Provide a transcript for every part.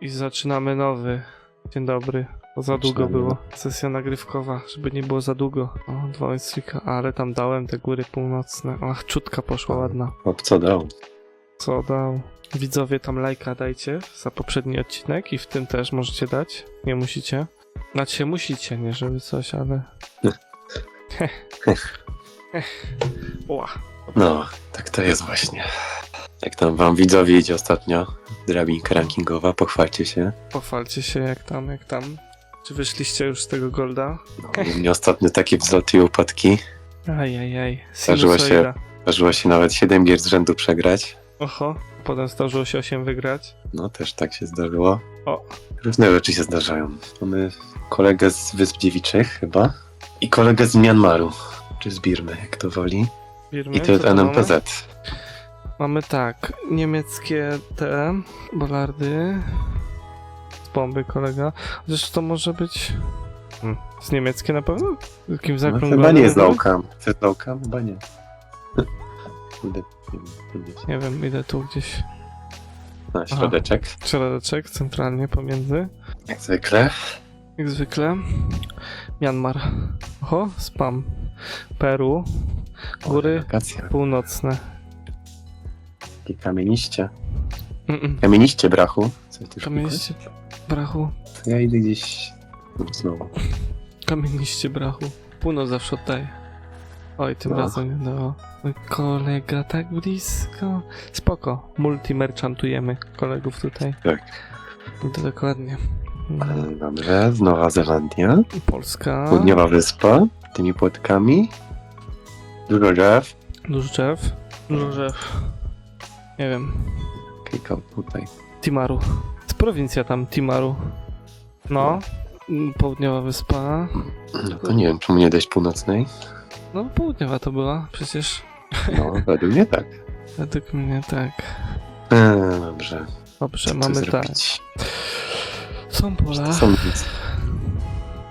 I zaczynamy nowy. Dzień dobry. To za długo Zaczynamy. było. Sesja nagrywkowa, żeby nie było za długo. O, dwa odcinka, ale tam dałem te góry północne. Ach, czutka poszła ładna. Hop, co dał? Co dał? Widzowie tam lajka dajcie za poprzedni odcinek i w tym też możecie dać. Nie musicie. Znaczy się musicie, nie żeby coś, ale... Ła. No, tak to jest właśnie. Jak tam wam widzowie idzie ostatnio? Drabinka rankingowa, pochwalcie się. Pochwalcie się jak tam, jak tam. Czy wyszliście już z tego golda? No, u mnie ostatnio takie wzloty i upadki. Ajajaj. Zdarzyło się. Sinusoida. Zdarzyło się nawet 7 gier z rzędu przegrać. Oho, potem zdarzyło się 8 wygrać. No, też tak się zdarzyło. O. Różne rzeczy się zdarzają. Mamy kolegę z Wysp Dziewiczych chyba i kolegę z Myanmaru, czy z Birmy, jak to woli. Birmy, I to co jest mamy? NMPZ. Mamy tak, niemieckie te bolardy. Z bomby kolega. Chociaż to może być. Hmm. Z niemieckie na pewno? Z Jakimś No, chyba nie jest Laukam? Chyba nie. Nie wiem, idę tu gdzieś. Na środeczek. Środeczek centralnie pomiędzy. Jak zwykle. Jak zwykle. Myanmar. Oho, spam. Peru. Góry północne. Takie kamieniście. Mm-mm. Kamieniście, brachu. Co ty? Kamieniście brachu. Ja idę gdzieś... no, Znowu. Kamieniście brachu. Północ zawsze oddaje. Oj, tym No. razem nie dało. Mój kolega tak blisko. Spoko. Multi merchantujemy kolegów tutaj. Tak. To dokładnie. No. E, Dobrze, z Nowa Zelandia. Polska. Południowa wyspa. Tymi płotkami. Dużo drzew. Dużo drzew. Dużo drzew. Nie wiem. Klikał tutaj. Timaru. Z prowincja tam, Timaru. No. Mm, Południowa wyspa. No to nie wiem, czemu nie dać północnej. No, południowa to była przecież. No, według mnie tak. Według mnie tak. E, dobrze. Dobrze, Co mamy tak. zrobić? Są Czy pola. to są Niemcy?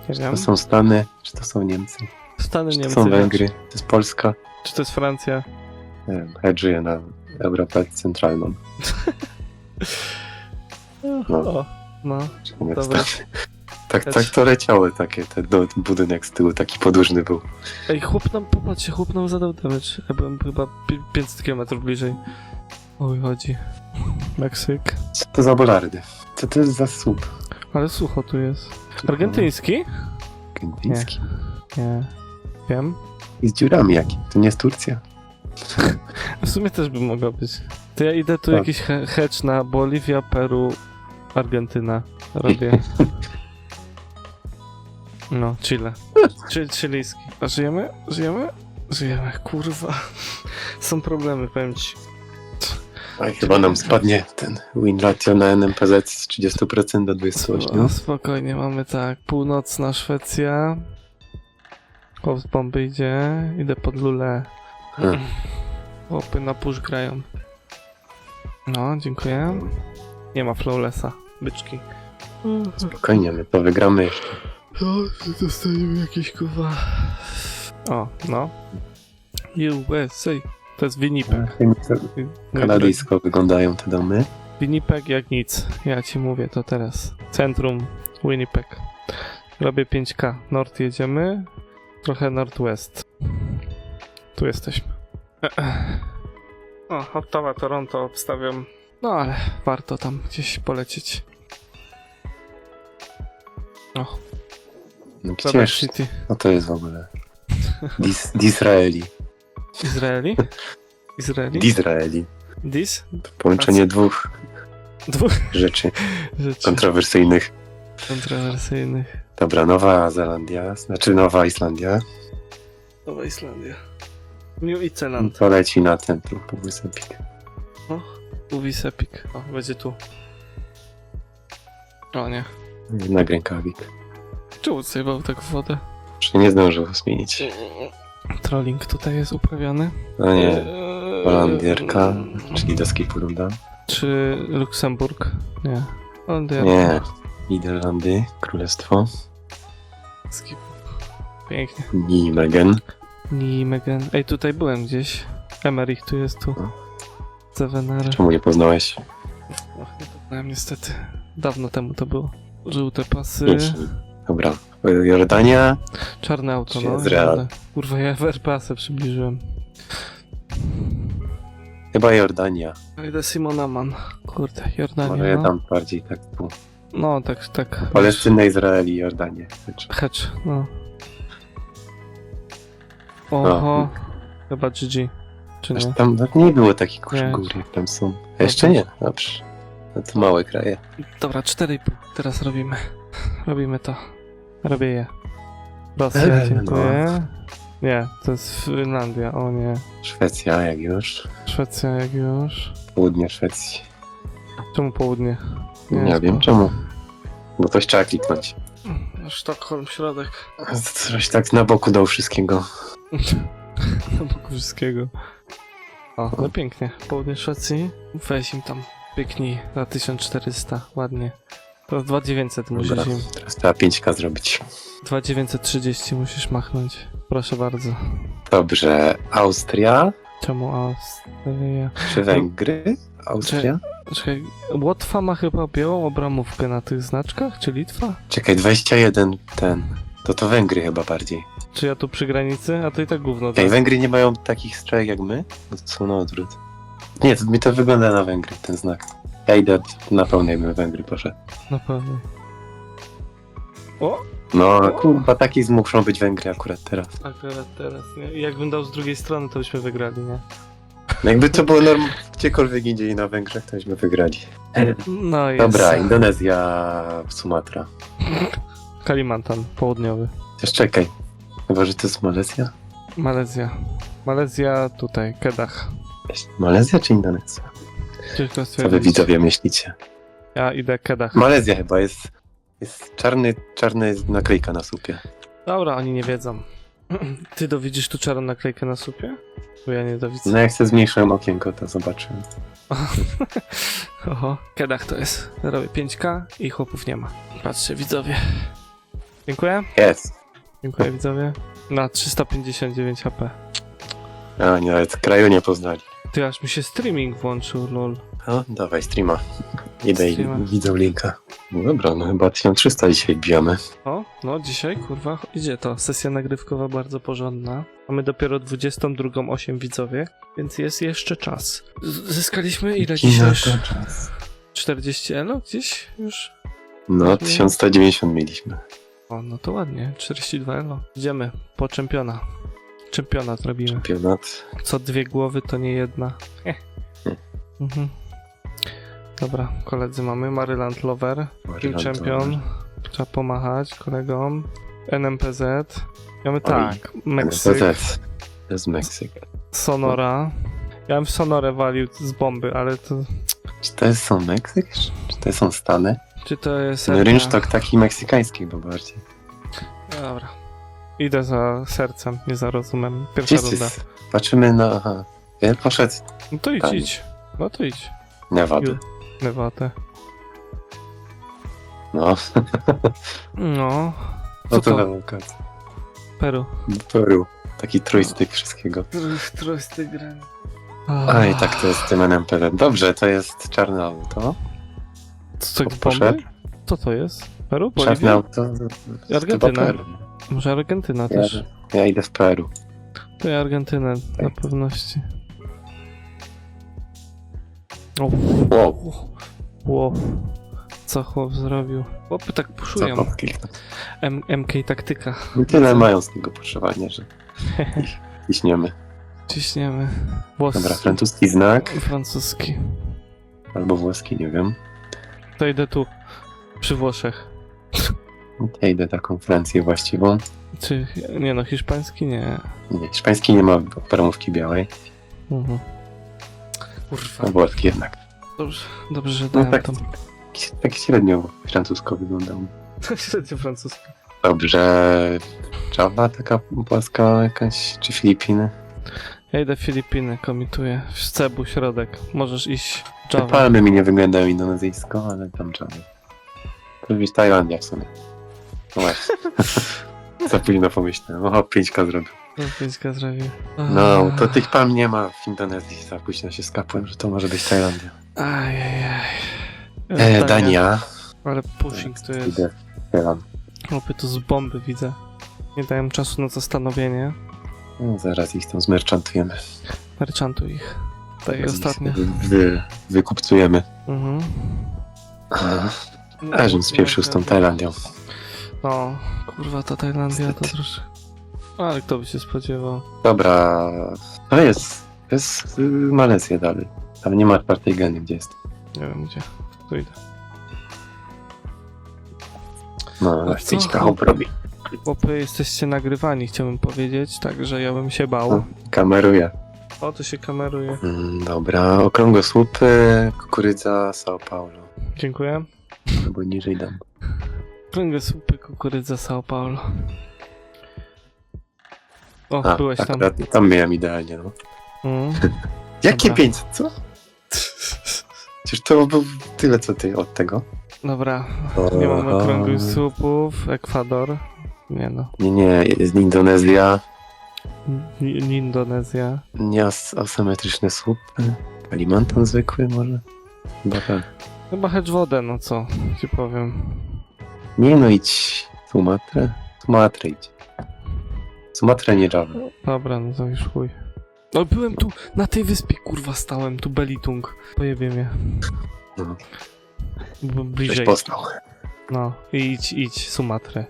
Nie Czy wiem. to są Stany? Czy to są Niemcy? Stany Czy to Niemcy. są Węgry? To jest Polska? Czy to jest Francja? Nie wiem, hedżuję na Europę Centralną. No. O, no. Nie Dobra. Tak, Hedż. tak to leciało takie, ten no, budynek z tyłu taki podłużny był. Ej, chłop nam, popatrzcie, chłop nam zadał damage. Ja byłem chyba pi- 500 km bliżej. Oj, chodzi. Meksyk. Co to za bolardy? Co to jest za słup? Ale sucho tu jest. Argentyński? Argentyński. Nie. Wiem. I z dziurami jakim? To nie jest Turcja? W sumie też by mogło być. To ja idę tu Tak. jakiś he- hedge na Boliwia, Peru, Argentyna. Robię. No, Chile. Czy, chilijski. A żyjemy? Żyjemy? Żyjemy, kurwa. Są problemy, powiem ci. Oj, chyba nam spadnie ten win ratio na NMPZ z 30% do 28%. No, spokojnie, mamy tak. Północna Szwecja. Chłop z bomby idzie. Idę pod lulę. Hmm. Chłopy na push grają. No, dziękuję. Nie ma flowlessa. Byczki. Spokojnie, my to wygramy jeszcze. No, dostaniemy jakieś kuwa. O, no. USA. To jest Winnipeg. Kanadyjsko wyglądają te domy. Winnipeg jak nic. Ja ci mówię to teraz. Centrum Winnipeg. Robię 5K. Nord jedziemy. Trochę Northwest. Tu jesteśmy. O, Ottawa, Toronto obstawiam. No ale warto tam gdzieś polecieć. O, No Quebec przecież, City. co to jest w ogóle? Dis, Disraeli. Izraeli? Izraeli? Disraeli. Dis? To połączenie dwóch Dwóch rzeczy rzeczy kontrowersyjnych. kontrowersyjnych. Dobra, Nowa Zelandia, znaczy Nowa Islandia. Nowa Islandia. New Iceland. To leci na centrum Półwysepik. Uwis Epic. O, będzie tu. O nie. Na rękawik. Czemu zajebał tak w wodę? Czy nie zdążył zmienić? Trolling tutaj jest uprawiany. No nie, Eee, Holandierka, czyli do skipu runda. Czy Luksemburg? Nie. Holandia. Nie, Niderlandy, Królestwo, Skip. Pięknie. Nijmegen. Nijmegen. Ej, tutaj byłem gdzieś. Emerich tu jest tu. No. Zevener. Czemu nie poznałeś? Och, nie poznałem niestety. Dawno temu to było. Żółte pasy. Idź. Dobra. Jordania, Czarne auto, no. Izrael. jadę. Kurwa, ja RPS-y przybliżyłem. chyba Jordania. Idę Simona Man. Kurde, Jordania. Może ja no. tam bardziej tak tu. No, tak, tak. Palestyna, Izrael i Jordanię. Hedge, no. Oho. Chyba GG. Czy Aż nie? tam nie było takich Nie. gór, jak tam są. A jeszcze nie, dobrze. No to małe kraje. Dobra, 4,5. Teraz robimy. Robimy to. Robię je. Rosja, Eee, dziękuję. Nie, to jest Finlandia, o nie. Szwecja, jak już. Szwecja jak już. Południe Szwecji. Czemu południe? Nie, wiem czemu. Bo coś trzeba kliknąć. Sztokholm, środek. Coś tak na boku dał wszystkiego. Na boku wszystkiego. O, no pięknie. Południe Szwecji. Weź im tam. Pyknij za 1400. Ładnie. To 2900 musisz im. teraz trzeba 5K zrobić. 2930 musisz machnąć. Proszę bardzo. Dobrze, Austria Czemu Austria? czy Węgry? Austria? Czekaj, Łotwa ma chyba białą obramówkę na tych znaczkach, czy Litwa? Czekaj, 21 ten. To to Węgry chyba bardziej. Czy ja tu przy granicy? A to i tak gówno. Okej, tak? Węgry nie mają takich strzałek jak my? No to są na odwrót. Nie, to mi to wygląda na Węgry, ten znak. Ja idę na pełnej bym Węgry poszedł. Na pewno. O! No kurwa, taki muszą być Węgry akurat teraz. Akurat teraz, nie? I Jakbym dał z drugiej strony, to byśmy wygrali, nie? No jakby to było norm gdziekolwiek indziej na Węgrzech, to byśmy wygrali. No jest. Dobra, Indonezja, Sumatra. Kalimantan, południowy. Czekaj. Chyba, że to jest Malezja? Malezja. Malezja tutaj, Kedah. Malezja czy Indonezja? Ciężko Co wy stwierdzić. widzowie myślicie? Ja idę Kedah. Malezja chyba jest. Jest czarny, czarny naklejka na supie. Dobra, oni nie wiedzą. Ty dowidzisz tu czarną naklejkę na supie? Bo ja nie dowidzę. No jak sobie zmniejszyłem okienko, to zobaczyłem. Oho, Kedah to jest. Robię 5k i chłopów nie ma. Patrzcie, widzowie. Dziękuję. Jest. Dziękuję, widzowie. Na 359 HP. A, nie, nawet kraju nie poznali. Ty, aż mi się streaming włączył, lol. No, dawaj, streama. Idę Streama. i widzę linka. No dobra, no chyba 1300 dzisiaj bijamy. O, no dzisiaj, kurwa, idzie to. Sesja nagrywkowa bardzo porządna. Mamy dopiero 22.08 widzowie, więc jest jeszcze czas. Z- Zyskaliśmy ile dzisiaj? już? czas. 40 elo gdzieś już? No, 1190 mieliśmy. O, no to ładnie, 42 elo. Idziemy po czempiona. Czempiona zrobimy. Czempionat. Co dwie głowy to nie jedna. Heh. Mhm. Dobra, koledzy mamy. Maryland Lover, Team Champion. Trzeba pomachać kolegom. NMPZ. Mamy tak, Meksyk. To jest Meksyk. Sonora. Ja bym w Sonorę walił z bomby, ale to... Czy to jest są Meksyk? Czy to są Stany? Czy to jest... No rynsztok taki meksykański chyba bardziej. Dobra. Idę za sercem, nie za rozumem. Pierwsza Wszyscy runda. patrzymy na... Aha. Ja poszedł No to idź, Tam. idź. No to idź. Nevada. Ju. Nevada. No, No. no Co to to? relokacja. Peru. Peru. Taki trójstyk wszystkiego. Trosty gran. A i tak to jest tym NMPD. Dobrze, to jest czarne auto. Co to Poszedł. bomby? Co to jest? Peru? Boliwia? auto. Argentyna. Peru. Może Argentyna Ja, też. ja idę w Peru. To ja Argentynę Tak. na pewności. O, Wow. wow. Co chłop zrobił? Chłopy tak puszują. Zapał kilka. M MK taktyka. I tyle mają z tego poszywania, że ich ciśniemy. Ciśniemy. Włos... Dobra, francuski znak. Francuski. Albo włoski, nie wiem. To idę tu. Przy Włoszech. Ja idę taką Francję właściwą. Czy... Nie no, hiszpański nie. Nie, hiszpański nie ma peramówki białej. Mhm. Kurwa. A włoski jednak. Dobrze, dobrze że No tak, tam. tak, średnio francusko wyglądał. Średnio francuski. Dobrze. Java taka płaska jakaś, czy Filipiny? Ja idę w Filipiny, komituję. W Cebu, środek. Możesz iść Te Java. palmy mi nie wyglądają indonezyjsko, ale tam Java. To być Tajlandia w sumie. No właśnie. Za późno pomyślałem. Oho, 5K zrobił. Pięćka zrobił. No, to tych palm nie ma w Indonezji. Za późno się skapłem, że to może być Tajlandia. Ajajaj. E, Dania. Ale pushing tu jest. Idę, strzelam. Opie tu z bomby widzę. Nie dają czasu na zastanowienie. No, zaraz ich tam zmerchantujemy. Merchantuj ich. Tak ich ostatnio. Wy, wy, wykupcujemy. Mhm. A, żebym spieprzył z tą Tajlandią. No, kurwa, ta Tajlandia to Niestety. troszkę... Ale kto by się spodziewał? Dobra, to jest, to jest y, Malezja dalej. Tam nie ma czwartej geny, gdzie jest. Nie wiem gdzie. Tu idę. No, A co? kachob robi. Chłopy, jesteście nagrywani, chciałbym powiedzieć, także ja bym się bał. Kameruje. O, to się kameruje. Mm, dobra, okrągłe słupy, kukurydza, São Paulo. Dziękuję. Albo niżej dam. Kręgę słupy, kukurydza, São Paulo. O, A, byłeś tam. akurat tam miałem idealnie, no. Mm. Jakie Dobra. 500, co? Przecież to był tyle, co ty od tego. Dobra, nie mamy okrągłych słupów. Ekwador. Nie no. Nie, nie, jest Indonezja, N- Indonezja. nie as asymetryczne słupy. Kalimantan zwykły może? Chyba tak. Chyba hedge wodę, no co ci powiem. Nie no, idź Sumatrę. Sumatrę idź. Sumatra nie Java. Dobra, no to już chuj. No byłem tu, na tej wyspie, kurwa, stałem, tu Belitung. Pojebie mnie. No, B- żeś bliżej. poznał. No, idź, idź, Sumatrę.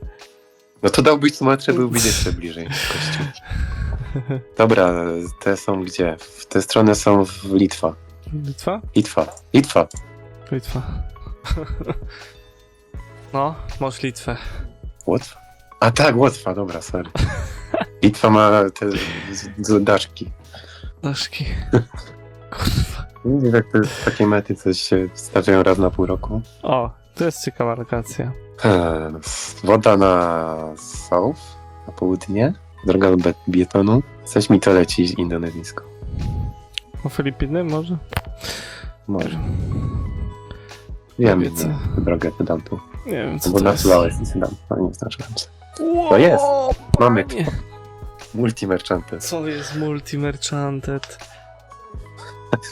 No to dałbyś Sumatrę, byłbyś jeszcze bliżej. Kościół. Dobra, te są gdzie? W te strony są w Litwa. Litwa? Litwa. Litwa. Litwa. No, masz Litwę. Łotwa? A tak, Łotwa, dobra, sorry. Litwa ma te z- z- daszki. Daszki. Kurwa. Nie jak to jest takie mety, co się stawiają raz na pół roku. O, to jest ciekawa lokacja. Eee, Woda na south, na południe, droga do betonu. Coś mi to leci indonezyjsko. O Filipiny może? Może. Wiem, Powiedz. że drogę to dam tu. Nie wiem, co Bo to na jest. Sulawesi to nie znaczy tam. Wow, To jest. Mamy panie. Multimerchantes. Co jest multi-merchanted?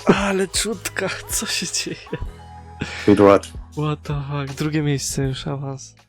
Ale czutka, co się dzieje? Łatwo. What the fuck, drugie miejsce już awans.